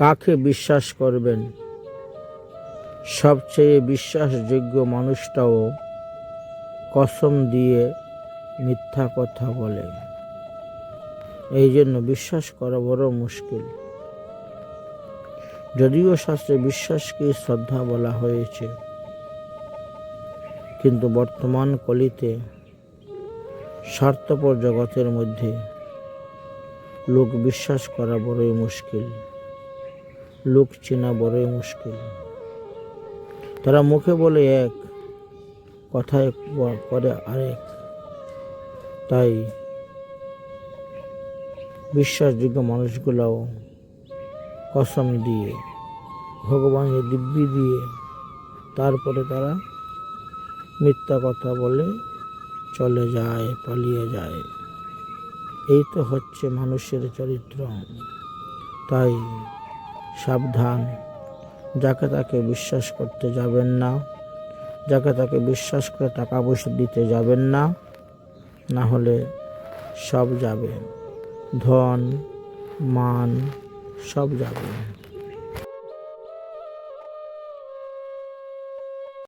কাকে বিশ্বাস করবেন? সবচেয়ে বিশ্বাসযোগ্য মানুষটাও কসম দিয়ে মিথ্যা কথা বলে। এই জন্য বিশ্বাস করা বড় মুশকিল। যদিও শাস্ত্রে বিশ্বাসকে শ্রদ্ধা বলা হয়েছে, কিন্তু বর্তমান কলিতে স্বার্থপর জগতের মধ্যে লোক বিশ্বাস করা বড়ই মুশকিল। লোক চেনা বড়ই মুশকিল। তারা মুখে বলে এক, কথায় করে আরেক। তাই বিশ্বাসযোগ্য মানুষগুলাও কসম দিয়ে ভগবানের দিব্যি দিয়ে তারপরে তারা মিথ্যা কথা বলে চলে যায়, পালিয়ে যায়। এই তো হচ্ছে মানুষের চরিত্র। তাই সাবধান। যাকে তাকে বিশ্বাস করতে যাবেন না, যাকে তাকে বিশ্বাস করে টাকা পয়সা দিতে যাবেন না না হলে সব যাবে। ধন, মান, সব যাবে।